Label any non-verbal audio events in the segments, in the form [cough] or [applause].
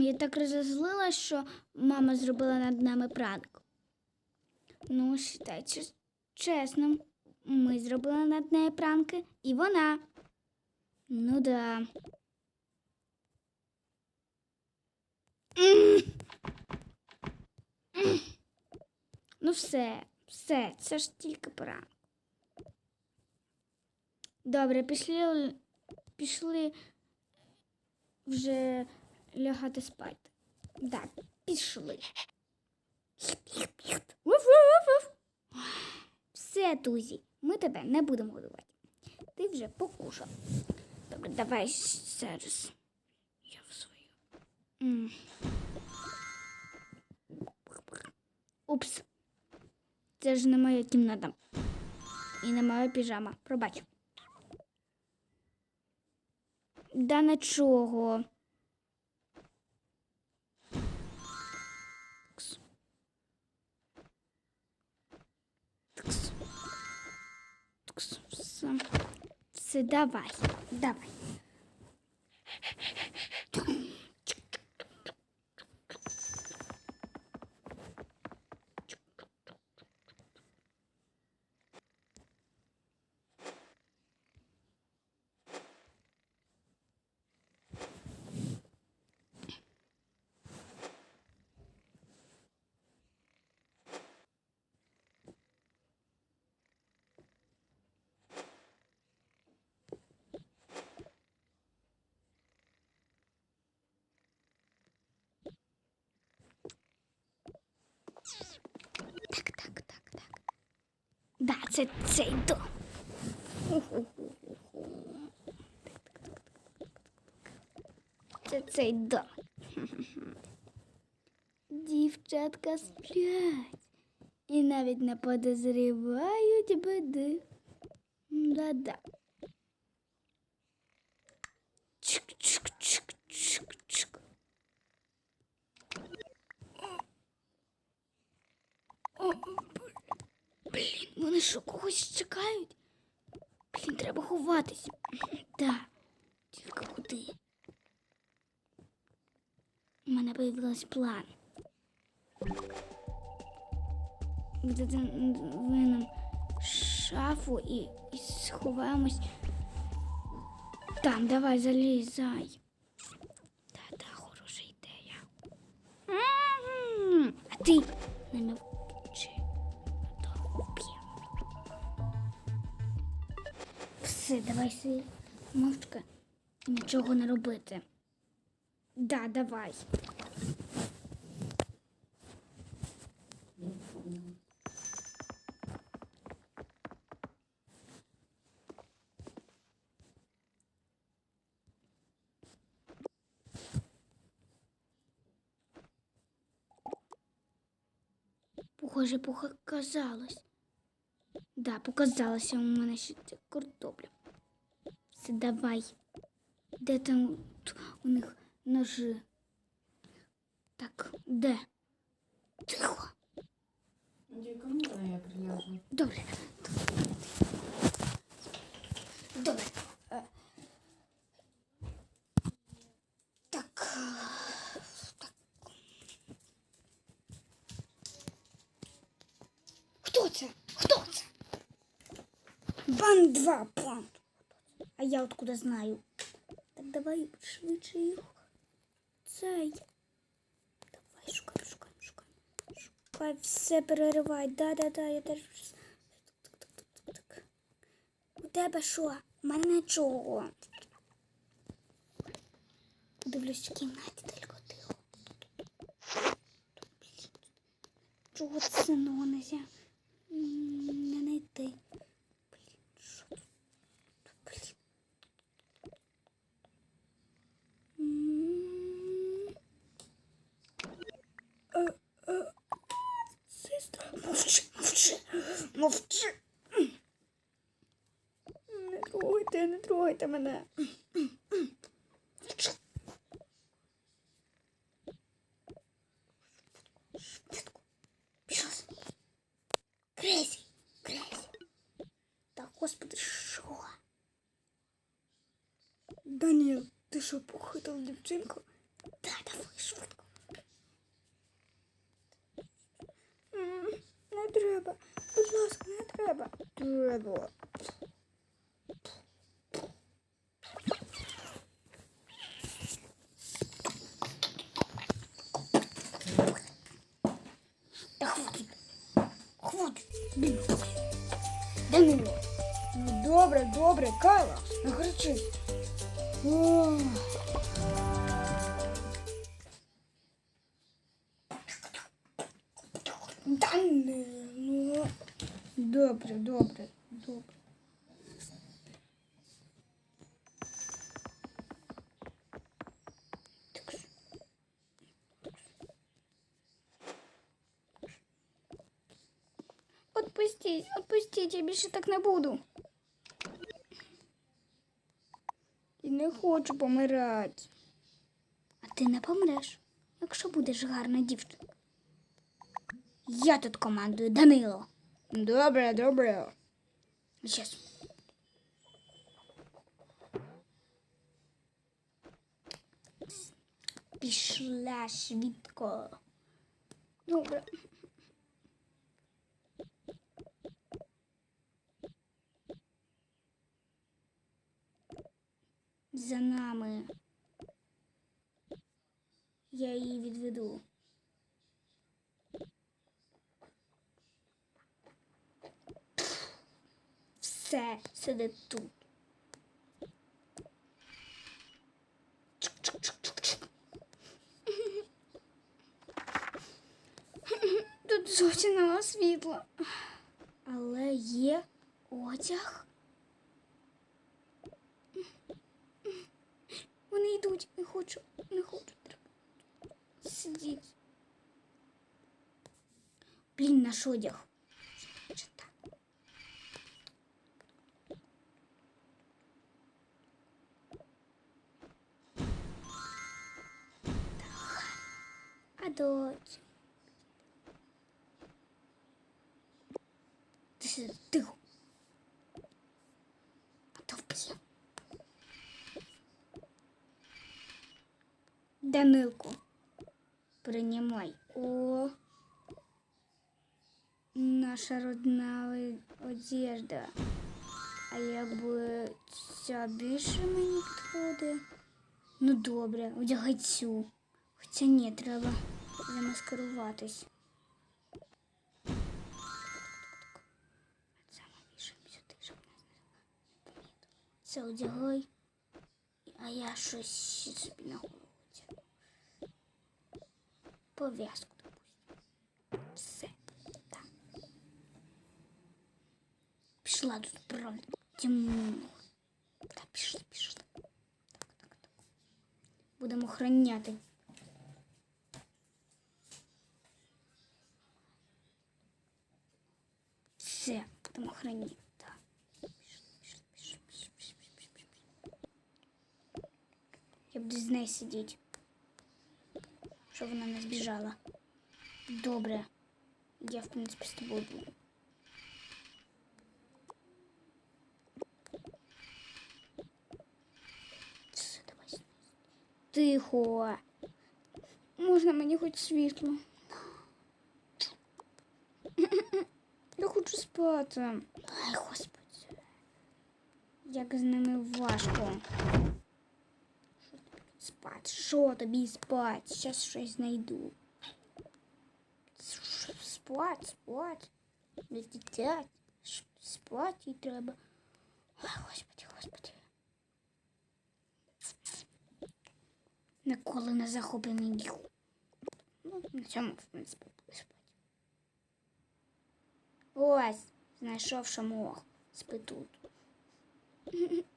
Я так розозлилась, що мама зробила над нами пранк. Ну, считай чес- чесним. Ми зробили над нею пранки, і вона. Ну да. Ну все, все, це ж тільки пранк. Добре, пішли, пішли вже лягати спати. Да, пішли. Все, Тузі, ми тебе не будемо годувати. Ти вже покушав. Добре, давай зараз. Я в свою. Упс. Це ж не моя кімната. І не моя піжама. Пробач. Да нічого. Ткс. Все. Давай, давай. Це цей дом. Це цей дом. Дівчатка сплять і навіть не подозрівають біди. Да-да. Чик-чик-чик-чик-чик. О, Блін, вони що, когось чекають? Блін, треба ховатись. [clears throat] Да. Тільки куди? У мене появився план. Видадим шафу і, і сховаємось. Там, давай, залізай. Та-та, хороша ідея. А ти не давай си мовчка нічого не робити. Да, давай. Похоже, показалось. Да, показалося у мене ще ця картопля. Все, давай. Де там у них ножи? Так, де? Тихо. Діка, можна я приляжу? Добре. Добре. Е, Так. Так. Хто це? Хто це? Бан 2 бан. А я откуда знаю? Так давай швидше їх. Цей. Давай, шукай, шукай, шукай. Шукай, все переривай. Да-да-да, я теж. У тебе що? У мене нічого. Дивлюсь в кімнаті тільки тихо. Чого це нового нельзя? М, Не знайти. Блін, що тут? Блін. М. Е, е. Сестра, мовчи, мовчи, мовчи. Не трогайте, не трогайте мене. Мовчи. Швидко. Пішов. Крейзі, крейзі. Та господи, що? Даніел, ти що, похитав дівчинку? Да, давай швидко. Не треба. Будь ласка, не треба. Треба. Та хватить. Хватить. Блін. Данило. Ну, добре, добре, Кайла, не кричи. Ох. Данило. Добре, добре, добре. Так що? Отпустіть, отпустіть, я більше так не буду. Не хочу помирати. А ти не помреш, якщо будеш гарна дівчинка. Я тут командую Данило. Добре, добре. Щас. Пішла швидко. Добре. За нами. Я її відведу. Все сидить тут. Тут зовсім нема світла. Але є одяг. Вони йдуть, не хочу, не хочу. Сидіти. Блін, наш одяг. Данилку. Принимай. О, наша родна одежда. А якби ця більше мені підходить? Ну добре, одягай цю. Хоча ні, треба помітили. Це одягай, а я щось собі на голову одягну. Пов'язку, допустим. Все. Так. Пішла тут правда. Темно. Так, пішли, пішли. Так, так, так. Будемо охороняти. Все, будемо охороняти. Так. Пішли, пішли, пішли, пішли, пішли, пішли, пішли. Я буду з нею сидіти. Щоб вона не збіжала. Добре. Я, в принципі, з тобою буду. Тихо. Можна мені хоч світло? Я хочу спати. Ай, господи. Як з ними важко. Що тобі тут спати? Що тобі спати? Зараз щось знайду. Що, Спать, спать. Летять. Спать їй треба. Ой, господи, господи. Ніколи не захоплений діл. Ну, на цьому, в принципі, буду спати. Ось, знайшов шамох. Спи тут.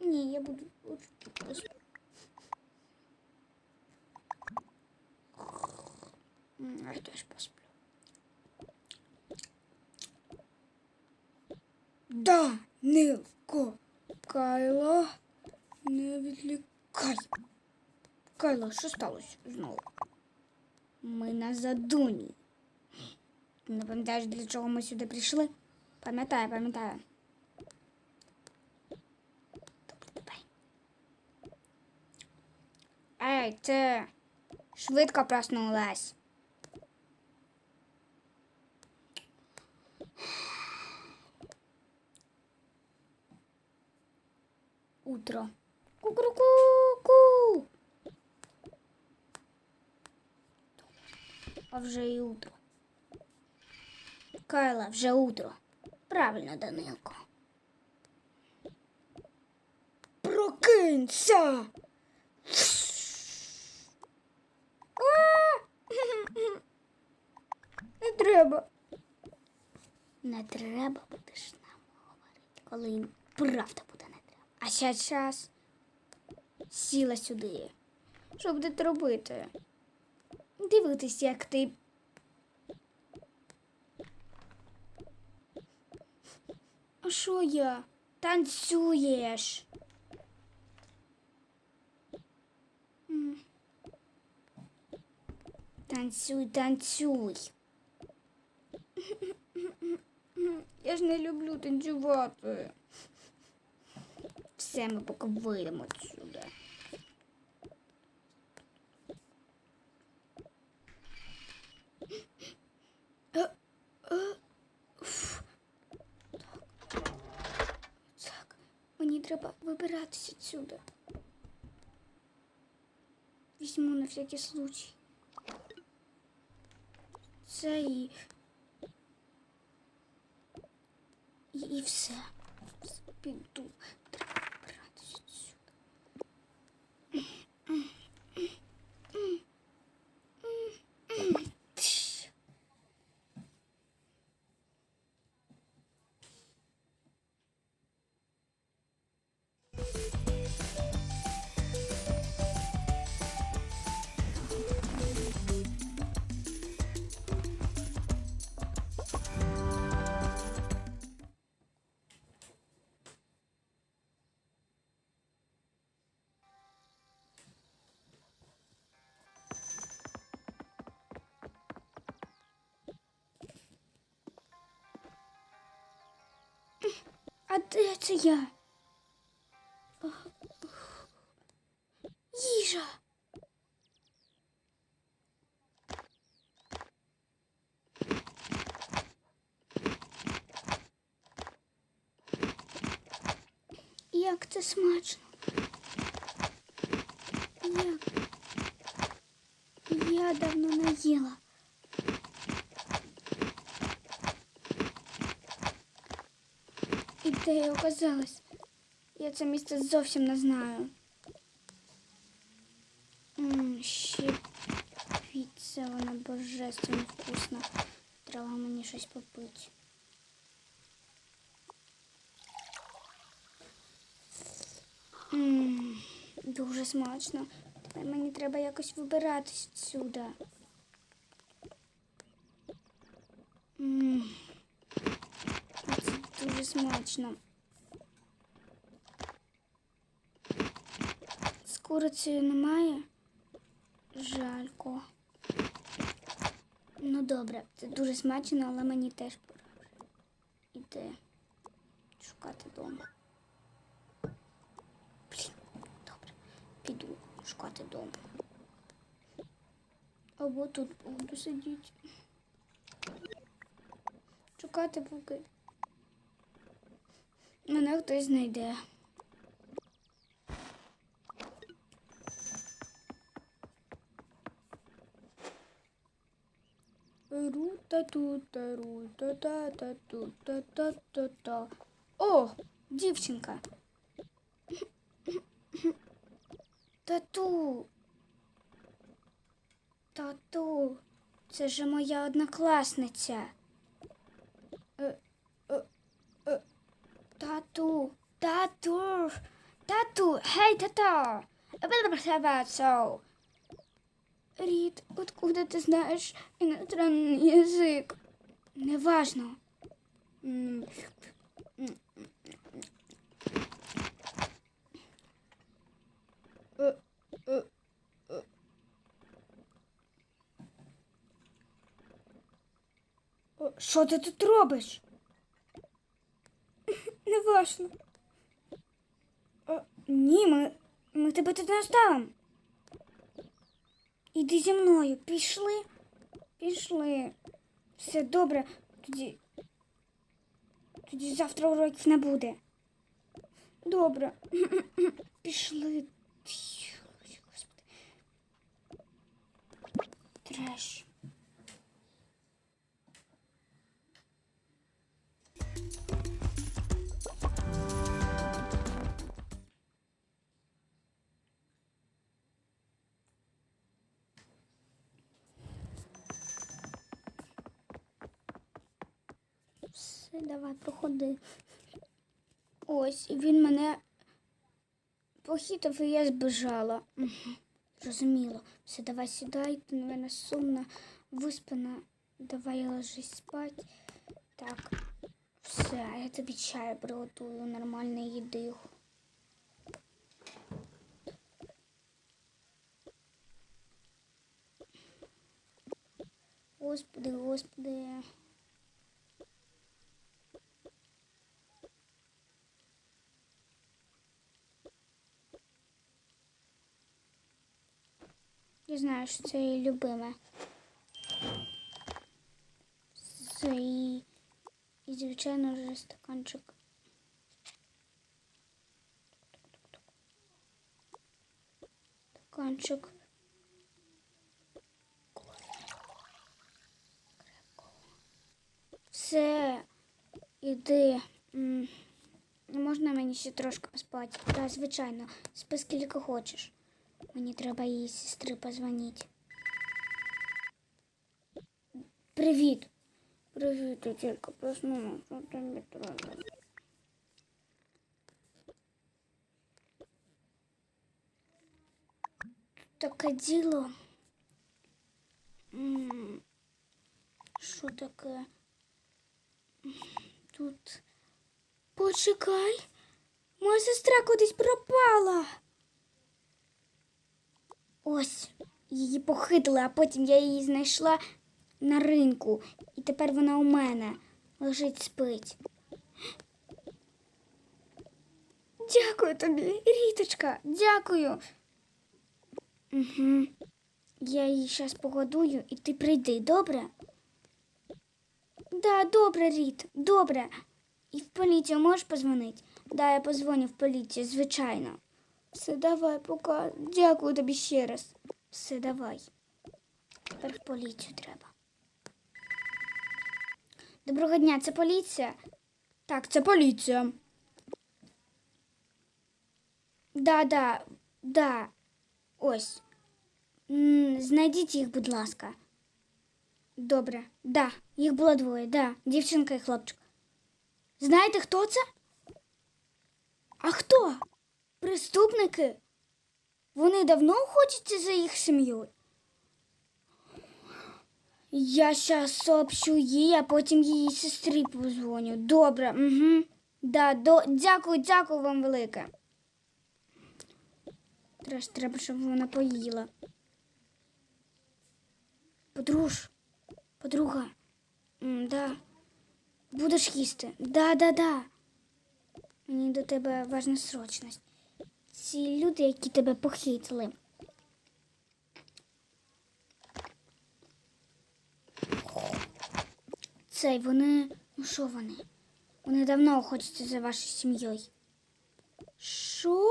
Ні, я буду тут. М, Я теж посплю. Данилко, Кайло, не відлікай. Кайло, що сталося знову? Ми на задуні. Ти не пам'ятаєш, для чого ми сюди прийшли? Пам'ятаю, пам'ятаю. Ей, це. Швидко проснулась. Утро. Ку-ку-ку-ку. А вже і утро. Кайла, вже утро. Правильно, Данилко. Прокинься! [laughs] Не треба. Не треба будеш нам говорити, коли їм правда буде не треба. А ще час сіла сюди. Що будете робити? Дивитись, як ти. А що я? Танцюєш. Танцюй, танцюй. Я ж не люблю танцювати. Все, ми поки вийдемо отсюди. Так, мені треба вибиратися відсюди. Візьму на всякий случай. Це і. І. Все, Піду. Це я? Їжа. Як це смачно. Як? Я давно не їла. І де я оказалась? Я це місце зовсім не знаю. М, ще піца, вона божественно вкусна. Треба мені щось попити. М, Дуже смачно. Тепер мені треба якось вибиратись відсюди. М, Це дуже смачно. З курицею немає? Жалько. Ну добре, це дуже смачно, але мені теж пора іти шукати дому. Блін, добре, піду шукати дому. Або тут буду сидіти. Шукати поки. Мене хтось знайде. Рута тута рута та та тута та та та. О, дівчинка. Тату. Тату. Це ж моя однокласниця. Тату. Тату. Тату. Гей, тато. so. Рид, откуда ты знаешь иностранный язык? Неважно. М, Е, е, е. О, Що ти тут робиш? Неважно. О, Ні, ми, ми тебе тут не оставимо. Іди зі мною. Пішли? Пішли. Все добре. Тоді. Тоді завтра уроків не буде. Добре. [clears throat] Пішли. Господи. Треш. Давай, проходи. Ось, і він мене похитав, і я збежала. Мгм, Зрозуміло. Все, давай сідай, ти, на мене сумна, виспана. Давай ложись спать. Так, все, я тобі чаю приготую, нормальної їди. Господи, господи. Знаю, що це її любиме. Це і, і звичайно, вже стаканчик. Стаканчик. Все, іди. М, Можна мені ще трошки поспати? Так, звичайно, спи скільки хочеш. Мені треба її сестри позвонити. Привіт. Привіт, я тільки проснулася. Що тобі треба? Таке діло. М, Що таке? Тут. Почекай. Моя сестра кудись пропала. Ось, її похитили, а потім я її знайшла на ринку. І тепер вона у мене лежить спить. Дякую тобі, Ріточка, дякую. Угу. Я її зараз погодую і ти прийди, добре? Да, добре, Ріт, добре. І в поліцію можеш позвонити? Да, я позвоню в поліцію, звичайно. Все, давай, пока. Дякую тобі ще раз. Все, давай. Тепер в поліцію треба. Доброго дня, це поліція? Так, це поліція. Да, да, да. Ось. М, Знайдіть їх, будь ласка. Добре, да, їх було двоє, да, дівчинка і хлопчик. Знаєте, хто це? А хто? Преступники? Вони давно охотяться за їх сім'єю? Я щас сообщу їй, а потім її сестрі позвоню. Добре, угу. Да, до... Дякую, дякую вам велике. Треш, треба, щоб вона поїла. Подруж, подруга, М, да. Будеш їсти? Да, да, да. Мені до тебе важна срочність. Ці люди, які тебе похитили. Цей вони. Ну що вони? Вони давно охотяться за вашою сім'єю. Що?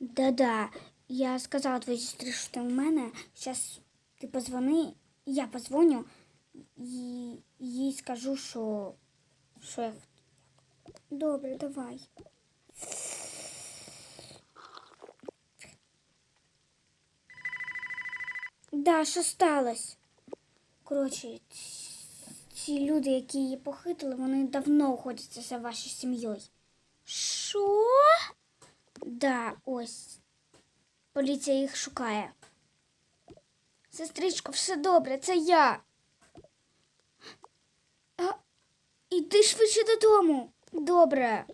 Да-да. Я сказала твоїй сестрі, що ти у мене. Зараз ти позвони, я позвоню і їй скажу, що, що я. Добре, давай. Да, що сталося? Коротше, ці- люди, які її похитили, вони давно охотяться за вашою сім'єю. Що? Да, ось. Поліція їх шукає. Сестричко, все добре, це я. А, іди швидше додому. Добре.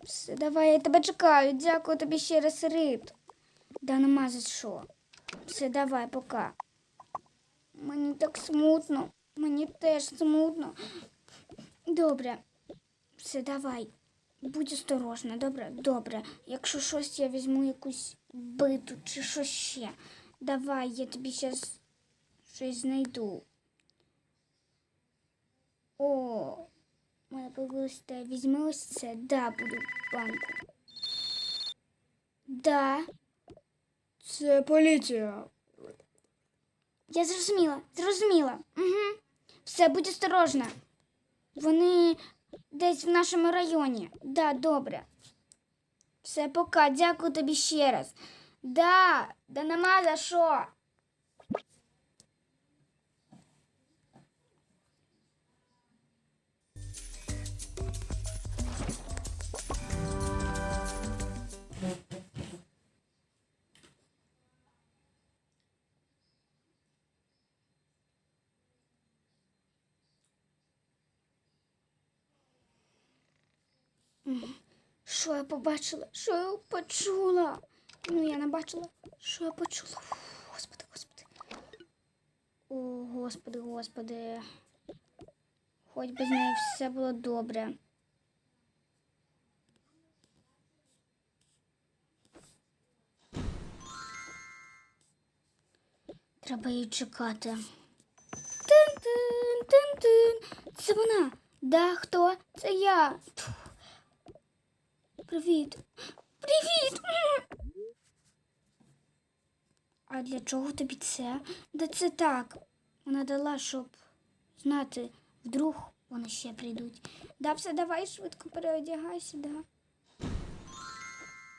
Все, давай, я тебе чекаю. Дякую тобі ще раз, Рит. Да нема за що. Все, давай, пока. Мені так смутно. Мені теж смутно. Добре. Все, давай. Будь осторожна, добре? Добре. Якщо щось я візьму якусь биту чи що ще. Давай, я тобі зараз щось знайду. О, мене появилось. Візьми ось це. Да, буду банку. Да. Це поліція. Я зрозуміла, зрозуміла. Угу. Все, будь осторожна. Вони десь в нашому районі. Да, добре. Все, пока. Дякую тобі ще раз. Да, да нема за що. Що я побачила? Що я почула? Ну, я не бачила. Що я почула? Господи, господи. О, господи, господи. Хоч би з нею все було добре. Треба її чекати. Тин-тин, тин-тин. Це вона. Да, хто? Це я. Привіт. Привіт. А для чого тобі це? Да це так. Вона дала, щоб знати, вдруг вони ще прийдуть. Да, все, давай швидко переодягайся, да.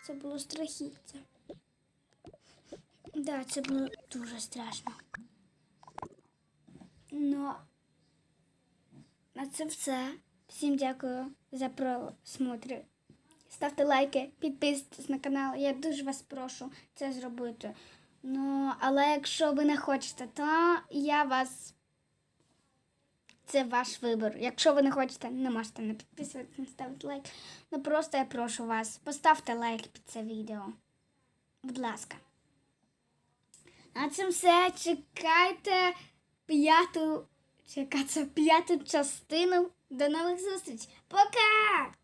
Це було страхіття. Да, це було дуже страшно. Ну, на це все. Всім дякую за просмотр. Ставте лайки, підписуйтесь на канал. Я дуже вас прошу це зробити. Ну, але якщо ви не хочете, то я вас. Це ваш вибір. Якщо ви не хочете, не можете не підписуватися, не ставити лайк. Ну просто я прошу вас, поставте лайк під це відео. Будь ласка. На цьому все. Чекайте п'яту. Чекайте п'яту частину. До нових зустріч. Пока!